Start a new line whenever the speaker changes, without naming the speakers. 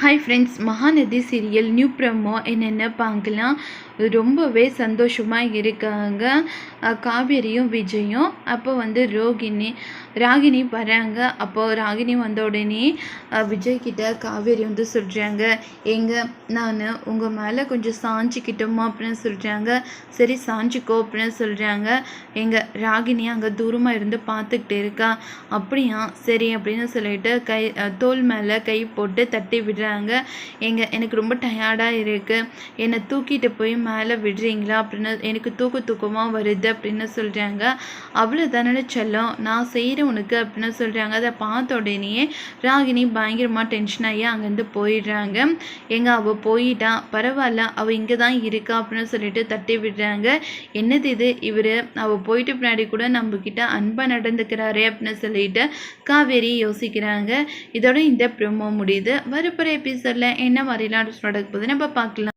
Hi friends Mahanadhi serial new promo என்னென்ன பார்க்கலாம்? ரொம்பவே சந்தோஷமாக இருக்காங்க. காவேரியும் விஜயும் அப்போ வந்து ரோகிணி ராகினி வராங்க. அப்போது ராகினி வந்த உடனே விஜய்கிட்ட விஜய் காவேரி வந்து சொல்கிறாங்க எங்க நான் உங்கள் மேலே கொஞ்சம் சாஞ்சிக்கிட்டோமா? அப்படின்னு சொல்கிறாங்க சரி சாஞ்சிக்கோ அப்படின்னு சொல்கிறாங்க எங்கள் ராகினி அங்கே தூரமாக இருந்து பார்த்துக்கிட்டு இருக்கா? அப்படியா சரி அப்படின்னு சொல்லிட்டு கை தோல் மேலே கை போட்டு தட்டி விடுறாங்க. எங்க எனக்கு ரொம்ப டயர்டாக இருக்குது என்னை தூக்கிட்டு போய் மேலே விடுறீங்களா அப்படின்னு எனக்கு தூக்க தூக்கமாக வருது அப்படின்னு சொல்கிறாங்க அவ்வளோ தானே செல்லம் நான் செய்கிறேன் உனக்கு அப்படின்னு சொல்கிறாங்க அதை பார்த்த உடனேயே ராகினி பயங்கரமாக டென்ஷன் ஆகி அங்கேருந்து போயிடுறாங்க. எங்க அவள் போயிட்டா பரவாயில்ல அவள் இங்கே தான் இருக்கா அப்படின்னு சொல்லிட்டு தட்டி விடுறாங்க. என்னது இது? இவர் அவள் போயிட்டு பின்னாடி கூட நம்மக்கிட்ட அன்பாக நடந்துக்கிறாரே அப்படின்னு சொல்லிட்டு காவேரி யோசிக்கிறாங்க. இதோட இந்த ப்ரோமோ முடியுது. வரப்புற எபிசோடில் என்ன மாதிரிலாம் நடக்க போகுது? நம்ம பார்க்கலாம்.